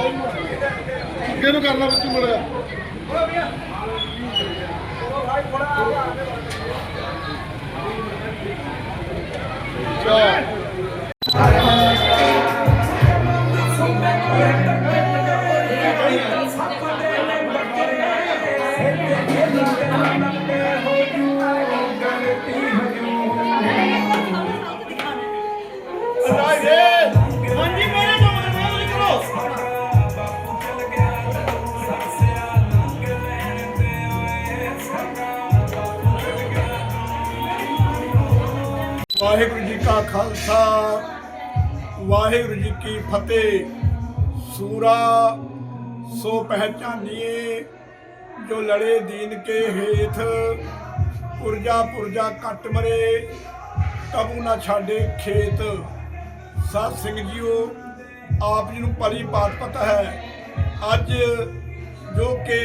ਅੱਗੇ ਨੂੰ ਕਰਨਾ ਬੱਚੂ ਮੜਿਆ ਹਾਂਜੀ ਵਾਹਿਗੁਰੂ ਜੀ ਕਾ ਖਾਲਸਾ, ਵਾਹਿਗੁਰੂ ਜੀ ਕੀ ਫਤਿਹ। ਸੂਰਾ ਸੋ ਪਹਿਚਾਨੀਏ, ਜੋ ਲੜੇ ਦੀਨ ਕੇ ਹੇਠ, ਪੁਰਜਾ ਪੁਰਜਾ ਕੱਟ ਮਰੇ, ਕਬੂ ਨਾ ਛਾੜੇ ਖੇਤ। ਸਾਧ ਸਿੰਘ ਜੀਓ, ਆਪ ਜੀ ਨੂੰ ਭਲੀ ਬਾਤ ਪਤਾ ਹੈ, ਅੱਜ ਜੋ ਕਿ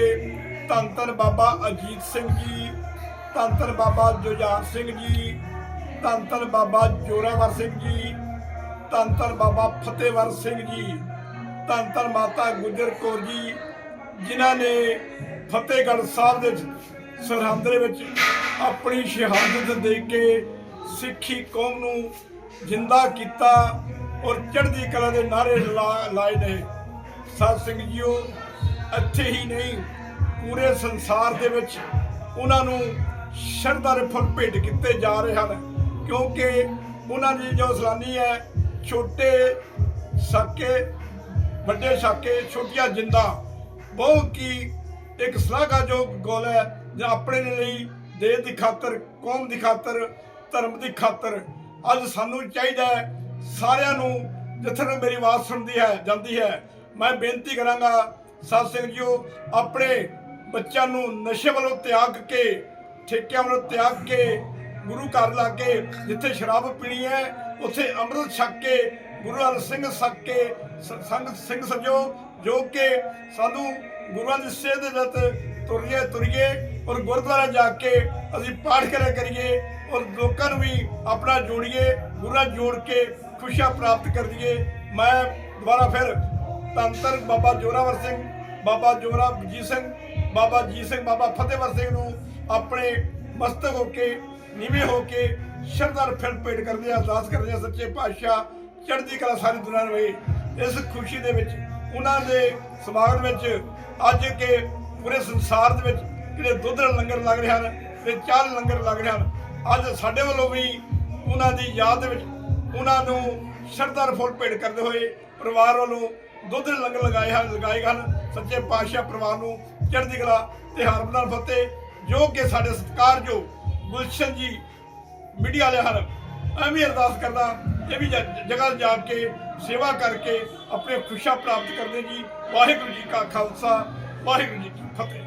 ਧੰਨ ਬਾਬਾ ਅਜੀਤ ਸਿੰਘ ਜੀ ਧੰਨ ਬਾਬਾ ਜੁਝਾਰ ਸਿੰਘ ਜੀ ਧੰਨ ਧੰਨ ਬਾਬਾ ਜੋਰਾਵਰ ਸਿੰਘ ਜੀ ਧੰਨ ਧੰਨ ਬਾਬਾ ਫਤਿਹਵਰ ਸਿੰਘ ਜੀ ਧੰਨ ਧੰਨ ਮਾਤਾ ਗੁਜਰ ਕੌਰ ਜੀ, ਜਿਨ੍ਹਾਂ ਨੇ ਫਤਿਹਗੜ੍ਹ ਸਾਹਿਬ ਦੇ ਸਰਹੰਦ ਦੇ ਵਿੱਚ ਆਪਣੀ ਸ਼ਹਾਦਤ ਦੇ ਕੇ ਸਿੱਖੀ ਕੌਮ ਨੂੰ ਜਿੰਦਾ ਕੀਤਾ ਔਰ ਚੜ੍ਹਦੀ ਕਲਾ ਦੇ ਨਾਰੇ ਲਾ- ਲਾਏ ਨੇ। ਸਾਧ ਸਿੰਘ ਜੀਓ, ਇੱਥੇ ਹੀ ਨਹੀਂ, ਪੂਰੇ ਸੰਸਾਰ ਦੇ ਵਿੱਚ ਉਹਨਾਂ ਨੂੰ ਸ਼ਰਧਾ ਦੇ ਫੁੱਲ ਭੇਟ ਕੀਤੇ ਜਾ ਰਹੇ ਹਨ। ਕਿਉਂਕਿ ਉਹਨਾਂ ਦੀ ਜੋ ਸਲਾਨੀ ਹੈ, ਛੋਟੇ ਸਾਕੇ, ਵੱਡੇ ਸਾਕੇ, ਛੋਟੀਆਂ ਜਿੰਦਾ, ਬਹੁਤ ਕੀ ਇੱਕ ਸ਼ਲਾਘਾਯੋਗ ਗੋਲ ਹੈ, ਜੋ ਆਪਣੇ ਲਈ ਦੇਸ਼ ਦੀ ਖਾਤਰ, ਕੌਮ ਦੀ ਖਾਤਰ, ਧਰਮ ਦੀ ਖਾਤਰ। ਅੱਜ ਸਾਨੂੰ ਚਾਹੀਦਾ ਹੈ, ਸਾਰਿਆਂ ਨੂੰ ਜਿੱਥੇ ਨੂੰ ਮੇਰੀ ਆਵਾਜ਼ ਸੁਣਦੀ ਹੈ, ਜਾਂਦੀ ਹੈ, ਮੈਂ ਬੇਨਤੀ ਕਰਾਂਗਾ ਸਾਧ ਸਿੰਘ ਜੀਓ ਆਪਣੇ ਬੱਚਿਆਂ ਨੂੰ ਨਸ਼ੇ ਵੱਲੋਂ ਤਿਆਗ ਕੇ, ਠੇਕਿਆਂ ਵੱਲੋਂ ਤਿਆਗ ਕੇ ਗੁਰੂ ਘਰ ਲਾ ਕੇ ਜਿੱਥੇ ਸ਼ਰਾਬ ਪੀਣੀ ਹੈ, ਉੱਥੇ ਅੰਮ੍ਰਿਤ ਛਕ ਕੇ, ਗੁਰੂ ਹਰ ਸਿੰਘ ਛਕ ਕੇ, ਸ- ਸੰਗਤ ਸਿੰਘ ਸਜੋ, ਜੋ ਕਿ ਸਾਨੂੰ ਗੁਰੂਆਂ ਦੀ ਸੇਧ ਦੇ ਵਿੱਚ ਤੁਰੀਏ ਤੁਰੀਏ, ਔਰ ਗੁਰਦੁਆਰਾ ਜਾ ਕੇ ਅਸੀਂ ਪਾਠ ਕਰਿਆ ਕਰੀਏ, ਔਰ ਲੋਕਾਂ ਨੂੰ ਵੀ ਆਪਣਾ ਜੋੜੀਏ, ਗੁਰਾਂ ਜੋੜ ਕੇ ਖੁਸ਼ੀਆਂ ਪ੍ਰਾਪਤ ਕਰ ਮੈਂ ਦੁਬਾਰਾ ਫਿਰ ਧੰਨ ਧੰਨ ਬਾਬਾ ਜੋਰਾਵਰ ਸਿੰਘ, ਬਾਬਾ ਜੋਰਾ ਜੀ ਸਿੰਘ, ਬਾਬਾ ਜੀ ਸਿੰਘ, ਬਾਬਾ ਫਤਿਹਵਰ ਸਿੰਘ ਨੂੰ ਆਪਣੇ ਮਸਤਕ ਹੋ ਕੇ ਨੀਵੇਂ ਹੋ ਕੇ ਸ਼ਰਧਾ ਨਾਲ ਫਿਰ ਪੇਟ ਕਰਦੇ ਆ, ਅਰਦਾਸ ਕਰਦੇ ਆ, ਸੱਚੇ ਪਾਤਸ਼ਾਹ, ਚੜ੍ਹਦੀ ਕਲਾ ਸਾਰੀ ਦੁਨੀਆ ਨੂੰ ਹੋਏ ਇਸ ਖੁਸ਼ੀ ਦੇ ਵਿੱਚ, ਉਹਨਾਂ ਦੇ ਸਮਾਗਮ ਵਿੱਚ, ਅੱਜ ਕੇ ਪੂਰੇ ਸੰਸਾਰ ਦੇ ਵਿੱਚ ਜਿਹੜੇ ਦੁੱਧ ਲੰਗਰ ਲੱਗ ਰਹੇ ਹਨ ਤੇ ਚਾਹ ਲੰਗਰ ਲੱਗ ਰਹੇ ਹਨ ਅੱਜ ਸਾਡੇ ਵੱਲੋਂ ਵੀ ਉਹਨਾਂ ਦੀ ਯਾਦ ਦੇ ਵਿੱਚ ਉਹਨਾਂ ਨੂੰ ਸ਼ਰਧਾ ਨਾਲ ਫੁੱਲ ਭੇਟ ਕਰਦੇ ਹੋਏ ਪਰਿਵਾਰ ਵੱਲੋਂ ਦੁੱਧ ਲੰਗਰ ਲਗਾਏ ਹਨ ਲਗਾਏ ਹਨ। ਸੱਚੇ ਪਾਤਸ਼ਾਹ ਪਰਿਵਾਰ ਨੂੰ ਚੜ੍ਹਦੀ ਕਲਾ ਤੇ ਹਰਮਨਾਲ ਫਤਿਹ ਜੋ ਕਿ ਸਾਡੇ ਸਤਿਕਾਰਯੋਗ ਗੁਲਸ਼ਨ ਜੀ ਮੀਡੀਆ ਵਾਲੇ ਹਨ ਐਵੇਂ ਅਰਦਾਸ ਕਰਦਾ, ਇਹ ਵੀ ਜਗ੍ਹਾ ਜਾ ਕੇ, ਸੇਵਾ ਕਰਕੇ, ਆਪਣੇ ਖੁਸ਼ੀਆਂ ਪ੍ਰਾਪਤ ਕਰਦੇ ਜੀ। ਵਾਹਿਗੁਰੂ ਜੀ ਕਾ ਖਾਲਸਾ, ਵਾਹਿਗੁਰੂ ਜੀ ਕੀ ਫਤਿਹ।